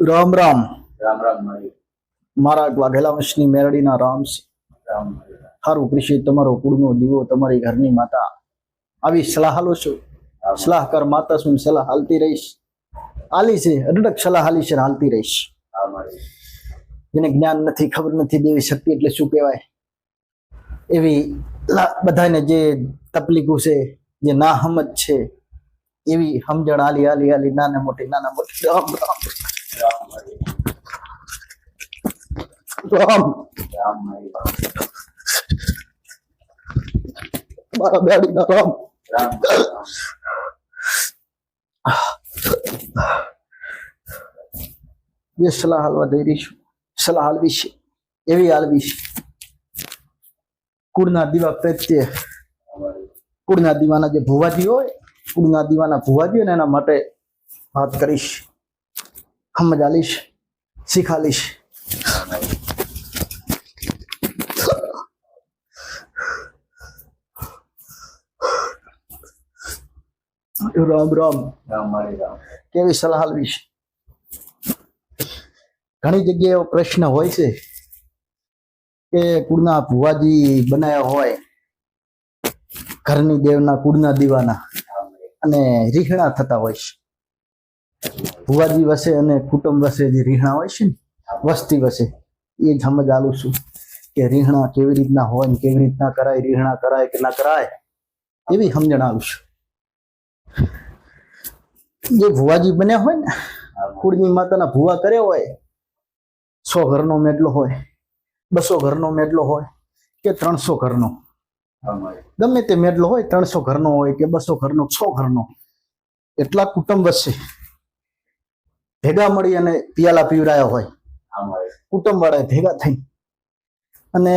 રામ રામ. રામ રામ મારા વાઘેલા વંશની મેરડીના રામ સારું કૃષિ તમારો કુળનો દીવો તમારી ઘરની માતા. આવી સલાહ હાલો છો. સલાહકાર માતા શું સલાહ હાલતી રહીશ. હાલી છે અઢળક સલાહ હાલી છે ને હાલતી રહીશ. જેને જ્ઞાન નથી ખબર નથી દેવી શક્તિ એટલે શું કહેવાય? એવી બધાને જે તકલીફો છે જે ના સમજ છે એવી સમજણ આલી હાલી હાલી નાના મોટી નાના મોટી રામ રામ. મારા બેડી ના રામ જે સલાહ હાલવા દઈ રહી સલાહ હાલવી છે. એવી હાલવી છે. કુળના દીવા પ્રત્યે. કુળના દીવાના જે ભુવાજી હોય, કુળના દીવાના ભુવાજી હોય ને એના માટે વાત કરીશ. સમજ આલીશ શીખાલીશ રામ રામ. કેવી સલાહ લઈશ ઘણી જગ્યાએ એવો પ્રશ્ન હોય છે કે કુળના ભુવાજી બનાવ્યા હોય ઘરની દેવના કુળના દીવાના અને રીહણા થતા હોય છે ભુવાજી વસે અને કુટુંબ વસે જે રીહણા હોય છે ને, વસ્તી વસે એ જ સમજ આલું છું કે રીહણા કેવી રીતના હોય ને કેવી રીતના કરાય રીહણા કરાય કે ના કરાય, એવી સમજણ આલું છું. જે ભુવાજી બન્યા હોય ને કુળની માતાના ભુવા કર્યા હોય, સો ઘરનો મેડલો હોય, બસો ઘરનો મેડલો હોય કે ત્રણસો ઘરનો? ગમે તે મેડલો હોય, ત્રણસો ઘરનો હોય કે બસો ઘરનો, સો ઘરનો, એટલા કુટુંબ વચ્ચે ભેગા મળી અને પિયાલા પીવડાયા હોય. કુટુંબ વાળા ભેગા થઈ. અને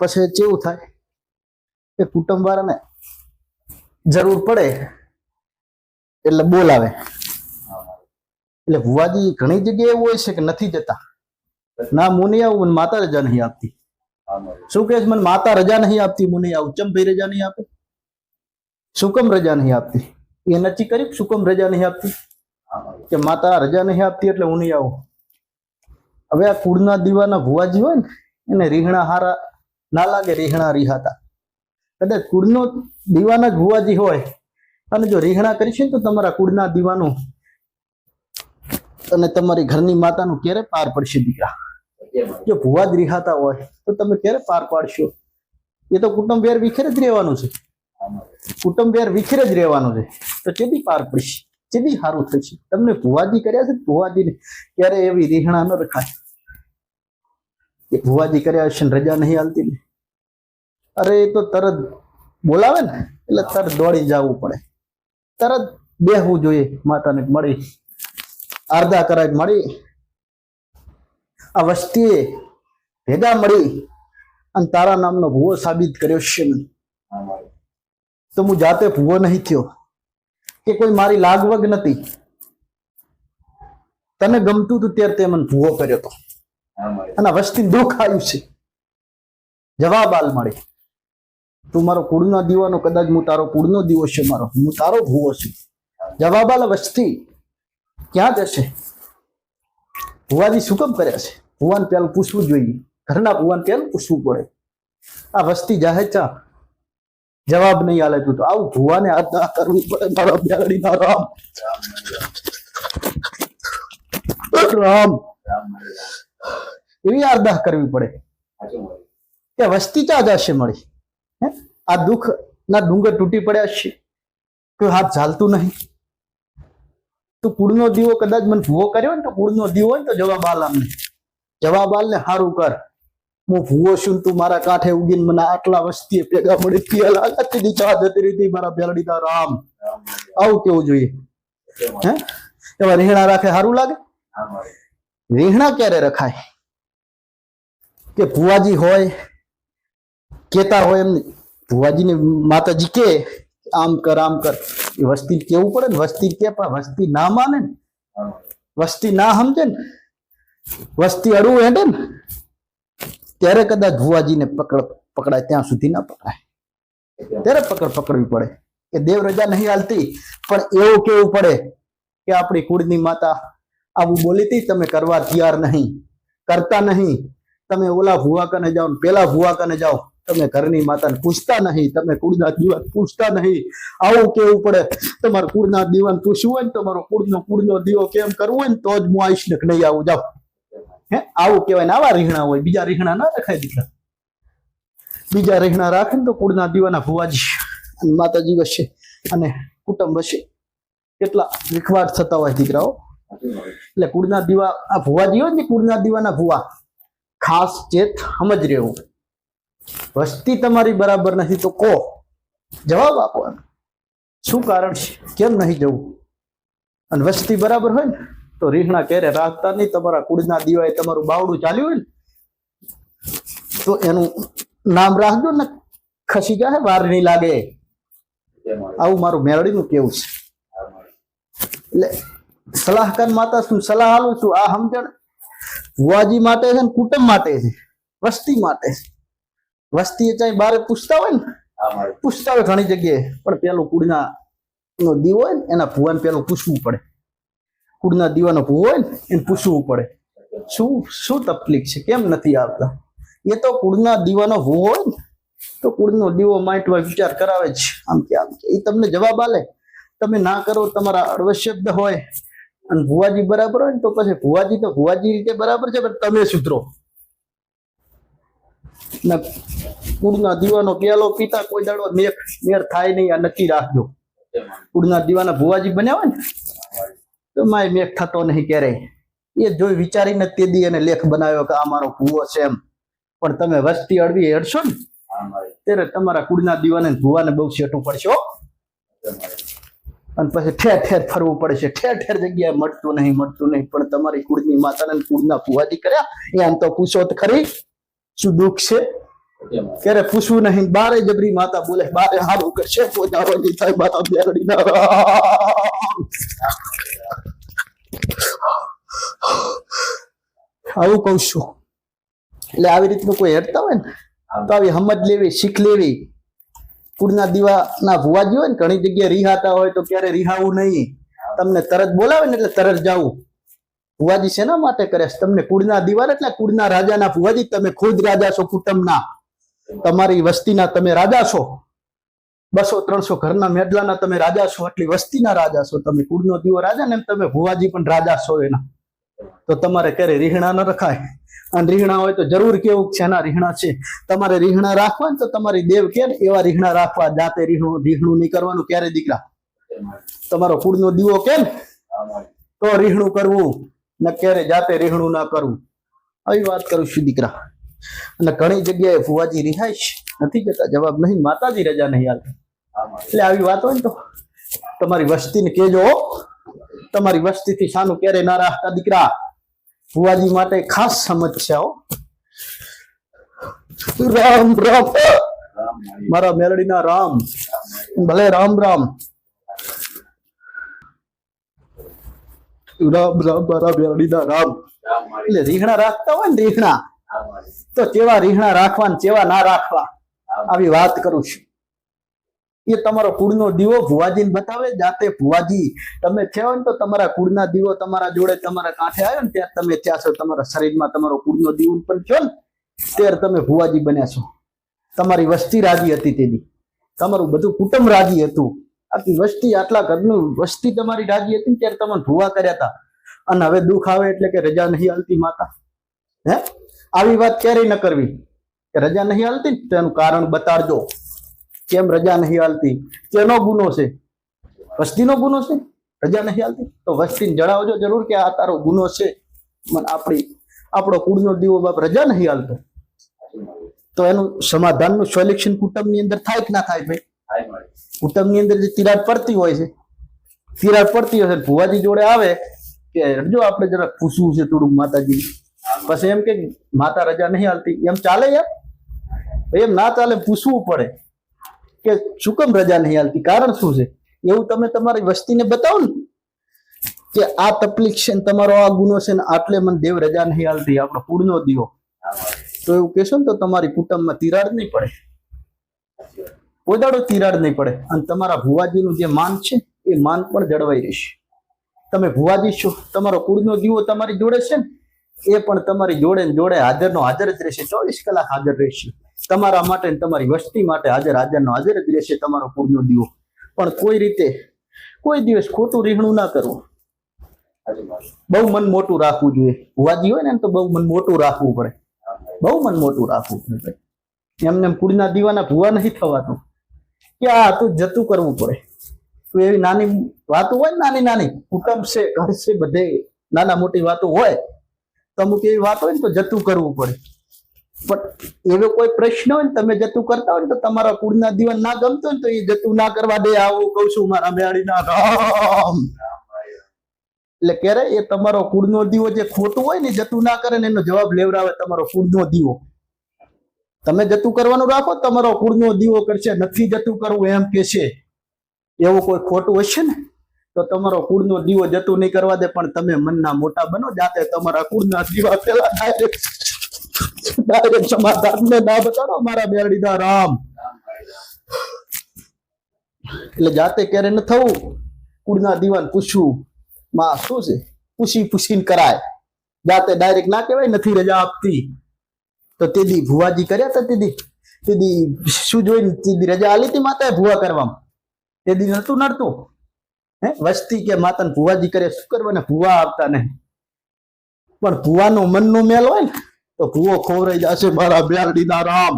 પછી કેવું થાય? કે કુટુંબ વાળાને જરૂર પડે એટલે બોલાવે. એટલે ભુવાજી ઘણી જગ્યાએ એવું હોય છે કે નથી જતા. ના મુનિ આવું મને માતા રજા નહીં આપતી. શું કે મને માતા રજા નહીં આપતી મુનિ આવું. ચમ ભાઈ રજા નહીં આપે. સુકમ રજા નહીં આપતી. એ નક્કી કરી સુકમ રજા નહીં આપતી? કે માતા રજા નહીં આપતી એટલે હું નહીં આવું. હવે આ કુળના દીવાના ભુવાજી હોય ને, એને રીહણા હારા, ના લાગે રીહણા રીહાતા. કદાચ કુળનો દીવાના જ ભુવાજી હોય, અને જો રીહણા કરીશ ને તો તમારા કુળના દીવાનું અને તમારી ઘરની માતાનું ક્યારે પાર પડશે દીકરા? જો ભુવા જ રિહાતા હોય, તો તમે ક્યારે પાર પાડશો? એ તો કુટુંબ વેર વિખેર જ રહેવાનું છે. કુટુંબ વેર વિખેર જ રહેવાનું છે. તો ચેદી પાર પડશે? ચેદી સારું થશે તમને ભુવાજી કર્યા છે ને? ભુવાજીને ક્યારે એવી રીહણા ન રખાય? કે ભુવાજી કર્યા હશે ને રજા નહીં હાલતી ને? અરે એ તો તરત બોલાવે ને, એટલે તરત દોડી જવું પડે. તરત બેહવું જોઈએ, માતાને મળી. આરદા કરાય મળી. આ વસ્તીએ ભેગા મળી અને તારા નામનો ભૂવો સાબિત કર્યો છે તો હું જાતે ભૂવો નહીં થયો. કે કોઈ મારી લાગવગ નથી. તને ગમતું હતું ત્યારે તે મને ભૂવો કર્યો હતો અને વસ્તી દુઃખ આવ્યું છે. જવાબ આલ મળે. તું મારો કુળનો દીવાનો કદાચ હું તારો કુળનો દીવો છે મારો. હું તારો ભૂવો છું. જવાબ આલ વસ્તી. ક્યાં જશે? ભુવાજી શું કામ કર્યા છે? ભુવાન પેલું પૂછવું જોઈએ. ઘરના ભુવાન પેલું પૂછવું પડે. આ વસ્તી જાહે ચા. જવાબ નહીં આલે તું તો. આવું ભુવાને ના કરવી પડે, મારા બેરડીના ના રામ. રામ. એવી અરદાસ કરવી પડે. કે વસ્તી ચા જશે મળી. હે? આ દુઃખ ના ડુંગર તૂટી પડ્યા છે. કોઈ હાથ ઝાલતું નહીં. તું કુળનો દીવો કદાચ મને ભૂવો કર્યો ને તો કુળનો દીવો હોય તો જવાબ આલ અમને જવાબ આલ ને સારું કર. હું ભૂવો છું તું મારા કાંઠે ઉગીને મને આટલા વસ્તી ભેગા મળી જતી રહી મારા બેલડીના રામ. આવું કેવું જોઈએ? હે? એવા રીહણા રાખે સારું લાગે? રીહણા ક્યારે રખાય? કે ભુવાજી હોય, કેતા હોય એમ ભુવાજીને માતાજી કે, આમ કર આમ કર. એ વસ્તી કેવું પડે ને? વસ્તી કે પણ વસ્તી ના માને ને. વસ્તી ના સમજે ને? વસ્તી અડવું હેડે ને? ત્યારે કદાચ ભુવાજીને પકડ પકડાય, ત્યાં સુધી ના પકડાય. ત્યારે પકડ પકડવી પડે. કે દેવ રજા નહીં હાલતી, પણ એવું કેવું પડે કે આપણી કુળની માતા આવું બોલી હતી, તમે કરવા તૈયાર નહીં, કરતા નહીં. તમે ઓલા ભુવા કને જાઓ પેલા ભુવા કને જાઓ. તમે ઘરની માતાને પૂછતા નહીં, તમે કુળના દીવાન પૂછતા નહીં. આવું કેવું પડે? તમારા કુળના દીવાન પૂછવું હોય ને તમારો કુળનો કુળનો દીવો કેમ કરવો હોય ને, તો જ હું આવીશ ને નહીં આવું. જાઓ. હે? આવું કહેવાય ને આવા રીહણા હોય, બીજા રીહણા ના રખાય દીકરા. બીજા રીહણા રાખે ને તો કુળના દીવાના ભુવાજી અને માતાજી વચ્ચે અને કુટુંબ વચ્ચે કેટલા વિખવાટ થતા હોય દીકરાઓ. એટલે કુળના દીવા, આ ભુવાજી હોય ને કુળના દીવાના ભુવા. ખાસ ચેત સમજ રહેવું. વસ્તી તમારી બરાબર નથી તો કો જવાબ આપો શું કારણ છે? કેમ નહીં જવું? અને વસ્તી બરાબર હોય ને? તો રીહણા કેરે રાખતા નહીં તમારા કુળના દીવાએ તમારું બાવડું ચાલ્યું હોય ને તો એનું નામ રાખજો ને ખસી જાય વાર નહીં લાગે. આવું મારું મેળડીનું કેવું છે? એટલે સલાહકાર માતા શું સલાહ આલું છું? આ સમજણ ભુવાજી માટે છે ને કુટુંબ માટે છે. વસ્તી માટે છે. વસ્તી ચાહે બારે પૂછતા હોય ને પૂછતા હોય ઘણી જગ્યાએ પણ પેલું કુળના નો દીવો હોય ને એના ભુવાને પેલું પૂછવું પડે. કુળના દીવાનો ભૂવો હોય ને, એને પૂછવું પડે. શું શું તકલીફ છે? કેમ નથી આવતા? એ તો કુળના દીવાનો ભૂવો હોય ને, તો કુળનો દીવો માઇન્ડમાં વિચાર કરાવે છે આમ કે આમ કે એ તમને જવાબ આલે તમે ના કરો, તમારા અડવશબ્દ હોય. અને ભુવાજી બરાબર હોય ને, તો પછી ભુવાજી તો ભુવાજી રીતે બરાબર છે, પણ તમે સુધરો. કુળના દીવાનો પેલો પીતા કોઈ દાડો મેર થાય નહીં, આ નક્કી રાખજો. કુળના દીવાના ભુવાજી બન્યા હોય ને તો માય થતો નહીં ક્યારેય. એ જોઈ વિચારીને તે દી એને લેખ બનાવ્યો કે આ મારો ભૂવો છે એમ. પણ તમે વસ્તી અડવી હેડશો ને ત્યારે તમારા કુળના દીવાને ભૂવાને બહુ શેઠું પડશો અને પછી ઠેર ઠેર ફરવું પડે છે. ઠેર ઠેર જગ્યાએ મળતું નહીં મળતું નહીં. પણ તમારી કુળની માતાને ને કુળના ભુવાજી કર્યા? એ આમ તો પૂછો તો ખરી. શું દુઃખ છે? ક્યારે પૂછવું નહીં. બારે જબરી માતા બોલે બારે હારું કરશે પોતાનો થાય માતા બેરડી ના. આવું કઉ છું. એટલે આવી રીતનું કોઈ હેરતા હોય ને, તો આવી હમત લેવી, શીખ લેવી. કુળના દીવાના ભુવાજી હોય ને, ઘણી જગ્યાએ રિહાતા હોય તો ક્યારે રિહાવું નહીં. તમને તરત બોલાવે ને એટલે તરત જાવું. ભુવાજી શેના માટે કરે તમને કુળના દીવાર એટલે કુળના રાજાના ભુવાજી તમે ખુદ રાજા છો, કુટુંબના. તમારી વસ્તીના તમે રાજા છો. બસો, ત્રણસો ઘરના મેડલાના તમે રાજા છો, આટલી વસ્તીના રાજા છો. તમે કુળનો દીવો રાજા ને તમે ભુવાજી પણ રાજા છો એના. તો તમારે ક્યારે રીહણા ન રખાય. અને રીહણા હોય તો જરૂર કેવું છે રીહણા છે? તમારે રીહણા રાખવા ને તો તમારી દેવ કે એવા રીહણા રાખવા. જાતે રીહણું રીહણું નહીં કરવાનું ક્યારે દીકરા? તમારો કુળનો દીવો કેમ તો રીહણું કરવું. ને ક્યારે જાતે રીહણું ના કરવું. આવી વાત કરું છું દીકરા. અને ઘણી જગ્યાએ ફુવાજી રિહાઈશ. નથી જતા? જવાબ નહીં. માતાજી રજા નહીં હાલતી એટલે આવી વાત હોય ને તો તમારી વસ્તીને કહેજો હો. તમારી વસ્તીથી સાનું ક્યારે ના રાખતા દીકરા. ફુવાજી માટે ખાસ સમસ્યાઓ રામ રામ. મારા મેલડીના રામ. ભલે રામ રામ. રામ રામ, મારા મેલડીના રામ. એટલે રીહણા રાખતા હોય ને રીહણા તો કેવા રીહણા રાખવા ને કેવા ના રાખવા. આવી વાત કરું છું. એ તમારો કુળનો દીવો ભુવાજીને બતાવે, જાતે ભુવાજી, તમે થયો ને તો તમારા કુળના દીવો તમારા જોડે તમારા કાંઠે આવ્યો ને ત્યાં તમે ત્યાં છો, તમારા શરીરમાં તમારો કુળનો દીવો પણ થયો ને ત્યારે તમે ભુવાજી બન્યા છો. તમારી વસ્તી રાજી હતી તેની. તમારું બધું કુટુંબ રાજી હતું. આખી વસ્તી, આટલા ઘરનું વસ્તી તમારી રાજી હતી ત્યારે તમે ભુવા કર્યા હતા. અને હવે દુઃખ આવે એટલે કે રજા નહીં હાલતી માતા. હે? આવી વાત ક્યારેય ન કરવી. કે રજા નહીં હાલતી તેનું કારણ બતાડજો. કેમ રજા નહીં હાલતી કેનો ગુનો છે? વસ્તીનો ગુનો છે? રજા નહીં હાલતી તો વસ્તીને જણાવજો જરૂર કે આ તારો ગુનો છે. મને આપણી, આપણો કુળનો દીવો બાપ રજા નહીં હાલતો તો એનું સમાધાનનું સોલ્યુશન કુટુંબની અંદર થાય કે ના થાય ભાઈ? કુટુંબની અંદર જે તિરાડ પડતી હોય છે, તિરાડ પડતી હોય છે, ભુવાજી જોડે આવે કે જો આપણે જરા પૂછવું છે થોડુંક માતાજી પછી એમ કે માતા રજા નહીં હાલતી એમ ચાલે યાર? એમ ના ચાલે, પૂછવું પડે. કે શું કેમ રજા નહીં હાલતી કારણ શું છે? એવું તમે તમારી વસ્તીને બતાવો ને કે આ તકલીફ છે તમારો આ ગુનો છે ને આટલે મને દેવ રજા નહીં હાલતી આપણો કુળનો દીવો. તો એવું કહેશો ને તો તમારી કુટુંબમાં તિરાડ નહીં પડે. કોઈ દાડો તિરાડ નહીં પડે. અને તમારા ભુવાજીનું જે માન છે, એ માન પણ જળવાઈ રહેશે. તમે ભુવાજી છો, તમારો કુળનો દીવો તમારી જોડે છે ને, એ પણ તમારી જોડે જોડે હાજરનો હાજર જ રહેશે, ચોવીસ કલાક હાજર રહેશે. તમારા માટે તમારી વસ્તી માટે હાજર, હાજરનો હાજર જ રહેશે તમારો પૂરનો દીવો. પણ કોઈ રીતે, કોઈ દિવસ ખોટું રીહણું ના કરવું. બહુ મન મોટું રાખવું જોઈએ. ભુવાજી હોય ને તો બહુ મન મોટું રાખવું પડે. બહુ મન મોટું રાખવું પડે એમને એમ કુળના દીવાના ભુવા નહીં થવાતું. કે આ તું જતું કરવું પડે. તો એવી નાની વાતો હોય નાની નાની, કુટુંબ છે, ઘર છે, બધે નાના મોટી વાતો હોય. તો અમુક એવી વાત હોય ને તો જતું કરવું પડે. એવો કોઈ પ્રશ્ન હોય ને તમે જતું કરતા હોય તો તમારા કુળના દીવન ના ગમતો ને તો એ જતું ના કરવા દે. આવું કઉ છું મારા મેળીના રામ એટલે ક્યારે એ તમારો કુળનો દીવો જે ખોટું હોય ને જતું ના કરે ને એનો જવાબ લેવડાવે તમારો કુળનો દીવો. તમે જતું કરવાનું રાખો તમારો કુળનો દીવો કરશે. નથી જતું કરવું એમ કે છે. એવું કોઈ ખોટું હશે ને? તો તમારો કુળનો દીવો જતું નહીં કરવા દે પણ તમે મનના મોટા બનો. જાતે તમારા કુળના દીવા પેલા ડાયરેક્ટ ડાયરેક્ટ સમાધાનને ના બતાડો, મારા બેરડીના રામ. એટલે જાતે ક્યારે ન થવું? કુળના દીવાન પૂછવું માં, શું છે? પૂછી પૂછીને કરાય. જાતે ડાયરેક્ટ ના કહેવાય, નથી રજા આપતી. તો તેદી ભુવાજી કર્યા હતા તેદી? તેદી શું જોઈને તેદી રજા આલી હતી માતાએ ભુવા કરવામાં? તેદી નતું નડતું. હે? વસ્તી કે માતાને ભુવાજી કરે, શું કરવાને? ભુવા આવતા નહીં. પણ ભુવાનો મનનો મેલ હોય ને તો ભૂવો ખોવરાઈ જશે મારા બેરડીના રામ.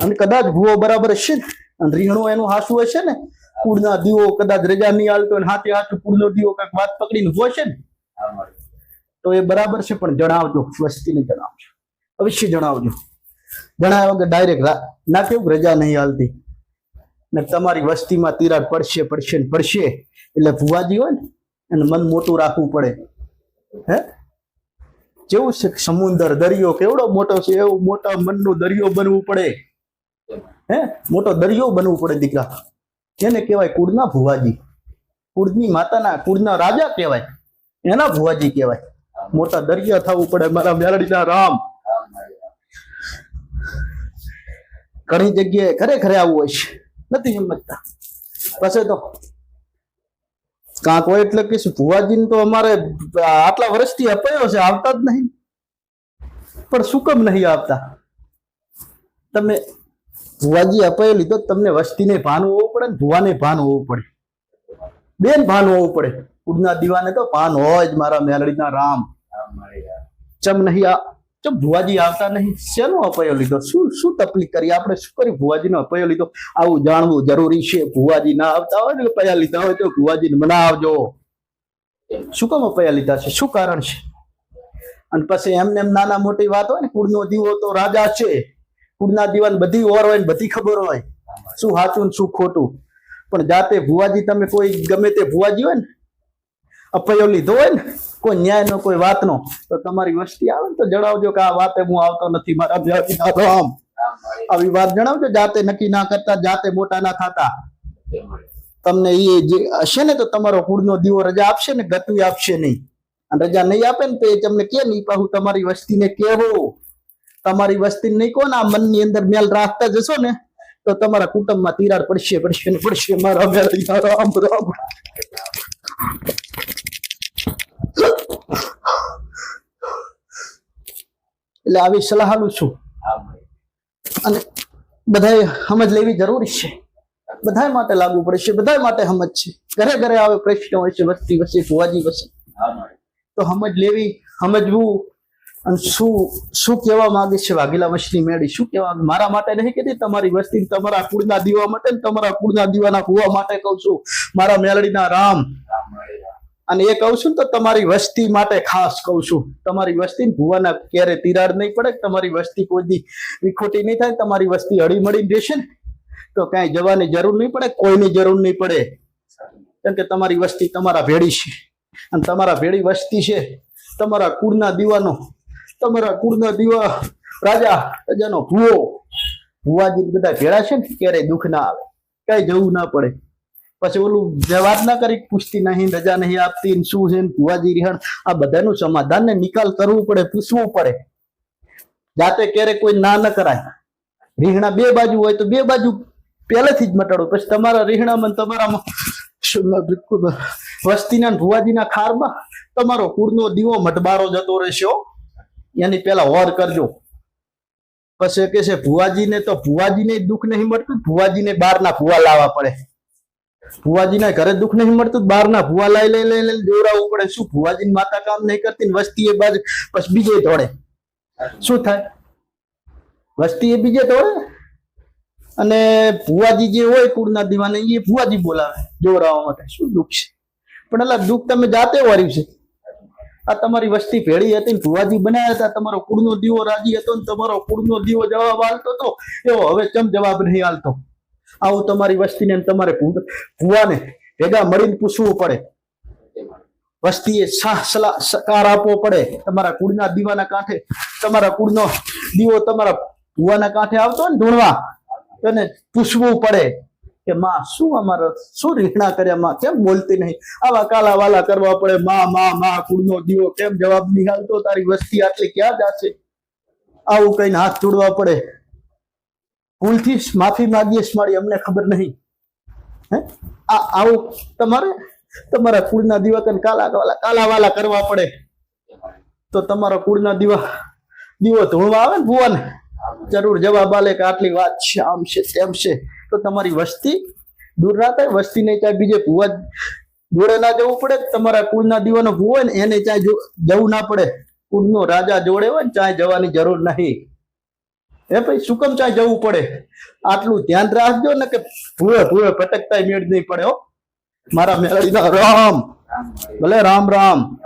અને કદાચ ભૂવો બરાબર હશે અને રીહણું એનું હાસું હશે ને? કુળના દીવો કદાચ રજા નહીં હાલતો હાથે હાથું કુળનો દીવો કંઈક વાત પકડીને છે ને? તો એ બરાબર છે, પણ જણાવજો, વસ્તીને જણાવજો. અવશ્ય જણાવજો. જણાવ્યા વગર ડાયરેક્ટ ના કેવું? રજા નહીં હાલતી ને તમારી વસ્તીમાં તિરાડ પડશે પડશે ને પડશે. એટલે ભુવાજી હોય ને, એને મન મોટું રાખવું પડે. હે? જેવું છે સમુદર દરિયો કેવડો મોટો છે? એવું મોટા મનનો દરિયો બનવું પડે. હે? મોટો દરિયો બનવું પડે દીકરા. એને કહેવાય કુળના ભુવાજી. કુળની માતાના, કુળના રાજા કહેવાય. એના ભુવાજી કહેવાય. મોટા દરિયા થવું પડે મારા મેરડીના રામ. રામ મારી રામ ઘણી જગ્યાએ ખરેખર આવું હોય છે. નથી સમજતા પછી તો કાંક હોય એટલે કે ભુવાજી તો અમારે આટલા વર્ષથી અપાયો છે, આવતા જ નહીં. પણ શું કેમ નહીં આવતા? તમે ભુવાજી અપાયેલી તો તમને વસ્તીને ભાન હોવું પડે ને ભુવાને ભાન હોવું પડે. બેન ભાન હોવું પડે. કુડના દીવાને તો ભાન હોય જ મારા મેલડીના રામ. ચમ નહીં આ ચમ ભુવાજી આવતા નહીં. શેનો અપાયો લીધો? શું શું તકલીફ કરી? આપણે શું કરી? ભુવાજીનો અપાયો લીધો? આવું જાણવું જરૂરી છે. ભુવાજી ના આવતા હોય ને પૈયા લીધા હોય તો ભુવાજીને મનાવજો. શું કામ અપાયા લીધા છે? શું કારણ છે? અને પછી એમને એમ નાના મોટી વાત હોય ને, કુળનો દીવો તો રાજા છે. કુળના દીવાન બધી ઓર હોય ને, બધી ખબર હોય. શું સાચું શું ખોટું? પણ જાતે ભુવાજી, તમે કોઈ ગમે તે ભુવાજી હોય ને અપાયો લીધો હોય ને, કોઈ ન્યાયનો કોઈ વાતનો તો તમારી વસ્તી આવે ને, તો જણાવજો કે આ વાતે હું આવતો નથી, મારા ભુવાજીના ના આમ. આવી વાત જણાવજો, જાતે નક્કી ના કરતા, જાતે મોટા ના થતા. તમને એ જે હશે ને, તો તમારો કુળનો દીવો રજા આપશે ને ગતું આપશે નહીં. અને રજા નહીં આપે ને, તો એ તમને કે નહીં પાછું તમારી વસ્તીને કહેવો. તમારી વસ્તી નહીં કોને આ મનની અંદર મેલ રાખતા જશો ને, તો તમારા કુટુંબમાં તિરાડ પડશે પડશે ને, પડશે, મારા રામ રામ એટલે આવી સલાહ આલું છું. અને બધાએ સમજ લેવી જરૂરી છે. બધા માટે લાગુ પડશે બધા માટે સમજ છે. ઘરે ઘરે આવે પ્રશ્ન હોય છે વસ્તી વસ્તી ફુવાજી વસે. તો સમજ લેવી સમજવું અને શું શું કહેવા માંગે છે વાઘેલા વસ્તી મેળી? શું કહેવા મારા માટે નહીં કહેતી તમારી વસ્તી તમારા કુળના દીવા માટે તમારા કુળના દીવાના કુવા માટે કહું છું. મારા મારી રામ અને એ કહું છું તો તમારી વસ્તી માટે ખાસ કહું છું. તમારી વસ્તી ભુવાના ક્યારે તિરાડ નહીં પડે તમારી વસ્તી કોઈ વિખોટી નહીં થાય તમારી વસ્તી હળી મળીને રહેશે ને, તો કાંઈ જવાની જરૂર નહીં પડે, કોઈની જરૂર નહીં પડે. કેમ કે તમારી વસ્તી તમારા ભેળી છે. અને તમારા ભેળી વસ્તી છે. તમારા કુળના દીવાનો, તમારા કુળના દીવા રાજા, રાજાનો ભૂવો. ભુવાજી બધા ભેળા છે ને, ક્યારેય દુઃખ ના આવે. કઈ જવું ના પડે. પછી ઓલું જવાબ ના કરી પૂછતી નહીં, રજા નહીં આપતી શું છે ભુવાજી રિહણ? આ બધાનું સમાધાન ને નિકાલ કરવું પડે, પૂછવું પડે. જાતે ક્યારેક કોઈ ના ન કરાય. રીહણા બે બાજુ હોય તો બે બાજુ પહેલેથી જ મટાડો. પછી તમારા રીહણામાં તમારામાં વસ્તીના ભુવાજીના ખારમાં તમારો કુળનો દીવો મટબારો જતો રહેશે એની પેલા વર કરજો. પછી કે છે, ભુવાજીને તો ભુવાજીને દુઃખ નહીં મળતું, ભુવાજીને બહારના ભુવા લાવવા પડે. ભુવાજીના ઘરે દુઃખ નહીં મળતું બહારના ભુવા લઈ લઈ લઈ લઈ દોરાવું પડે. શું ભુવાજીની માતા કામ નહીં કરતી વસ્તી એ બાજુ, પછી બીજે દોડે. શું થાય? વસ્તી એ બીજે દોડે? અને ભુવાજી જે હોય કુળના દીવાને એ ભુવાજી બોલાવે જોરાવા માટે. શું દુઃખ છે? પણ એટલે દુઃખ તમે જાતે વાર્યું છે. આ તમારી વસ્તી ભેળી હતી ભુવાજી બનાવ્યા હતા. તમારો કુળનો દીવો રાજી હતો ને તમારો કુળનો દીવો જવાબ આલતો હતો એવો હવે ચમ જવાબ નહીં આલતો? આવું તમારી વસ્તીને ને તમારે ભૂવાને ભેગા મળીને પૂછવું પડે. વસ્તીએ સાહ સલાહ સકાર આપવો પડે. તમારા કુળના દીવાના કાંઠે, તમારા કુળનો દીવો તમારા ભુવાના કાંઠે આવતો ને ધૂણવા, તેને પૂછવું પડે કે, માં, શું અમારા, શું રીખણા કર્યા? માં, કેમ બોલતી નહીં? આવા કાલા વાલા કરવા પડે. માં માં માં, કુળનો દીવો કેમ જવાબ નિહાલતો હાલતો તારી વસ્તી આટલી ક્યાં જાશે? આવું કઈને હાથ જોડવા પડે. ભૂલથી માફી માગીએ મારી, અમને ખબર નહીં. હે? આ આવું તમારે? તમારા કુળના દીવા કાલા વાલા કાલા વાલા કરવા પડે. તો તમારા કુળના દીવા દીવો ધૂણવા આવે ને ભુવન? જરૂર જવાબ આલે કે આટલી વાત છે, આમ છે, તેમ છે. તો તમારી વસ્તી દૂર ના થાય, વસ્તી નહીં ચાહે બીજે ભુવા જોડે ના જવું પડે, તમારા કુળના દીવાનો ભૂવો ને એને ચાહે જવું ના પડે. કુળનો રાજા જોડે હોય ને ચાહે જવાની જરૂર નહીં. એ ભાઈ સુકમ ચા જવું પડે? આટલું ધ્યાન રાખજો ને કે ભૂવે ભૂવે પટકતા મેળ નહીં પડે, હો. મારા મેળીના રામ. ભલે રામ રામ.